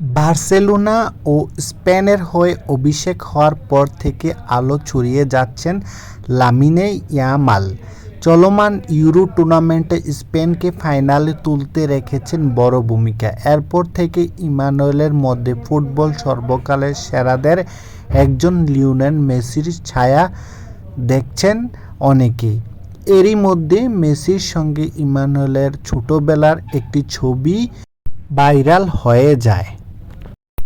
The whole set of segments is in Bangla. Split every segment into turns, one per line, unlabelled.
বার্সেলোনা ও স্পেনের হয়ে অভিষেক হওয়ার পর থেকে আলো ছড়িয়ে যাচ্ছেন লামিনে ইয়ামাল। চলমান ইউরো টুর্নামেন্টে স্পেনকে ফাইনালে তুলতে রেখেছেন বড় ভূমিকা। এরপর থেকে ইমানুয়েলের মধ্যে ফুটবল সর্বকালের সেরাদের একজন লিওনেল মেসির ছায়া দেখছেন অনেকেই এরই মধ্যে মেসির সঙ্গে ইমানুয়েলের ছোটবেলার একটি ছবি ভাইরাল হয়ে যায়।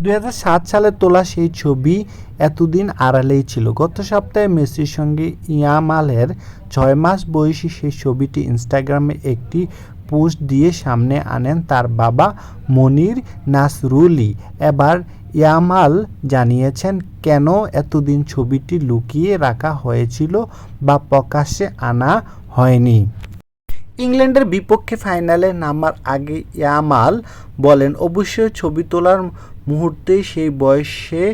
দুই হাজার সাত সালে তোলা সেই ছবি এতদিন আড়ালেই ছিল। গত সপ্তাহে মেসির সঙ্গে ইয়ামালের ছয় মাস বয়সী সেই ছবিটি ইনস্টাগ্রামে একটি পোস্ট দিয়ে সামনে আনেন তার বাবা মনির নাসরুলি। এবার ইয়ামাল জানিয়েছেন, কেন এতদিন ছবিটি লুকিয়ে রাখা হয়েছিল বা প্রকাশ্যে আনা হয়নি? ইংল্যান্ডের বিপক্ষে ফাইনালে নামার আগে ইয়ামাল বলেন, অবশ্যই ছবি তোলার মুহূর্তেই সেই বয়সে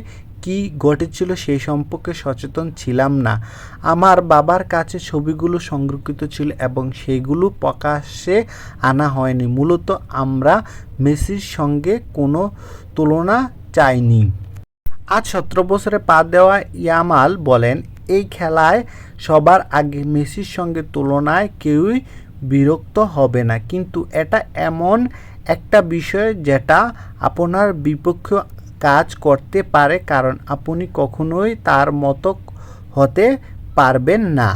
কি ঘটেছিল সেই সম্পর্কে সচেতন ছিলাম না। আমার বাবার কাছে ছবিগুলো সংরক্ষিত ছিল এবং সেগুলো প্রকাশ্যে আনা হয়নি। মূলত আমরা মেসির সঙ্গে কোনো তুলনা চাইনি। আজ সতেরো বছরে পা দেওয়া ইয়ামাল বলেন, এই খেলায় সবার আগে মেসির সঙ্গে তুলনায় কেউই বিরক্ত হবে না। কিন্তু এটা এমন একটা বিষয় যেটা আপনার বিপক্ষ কাজ করতে পারে, কারণ আপনি কখনোই তার মতো হতে পারবেন না।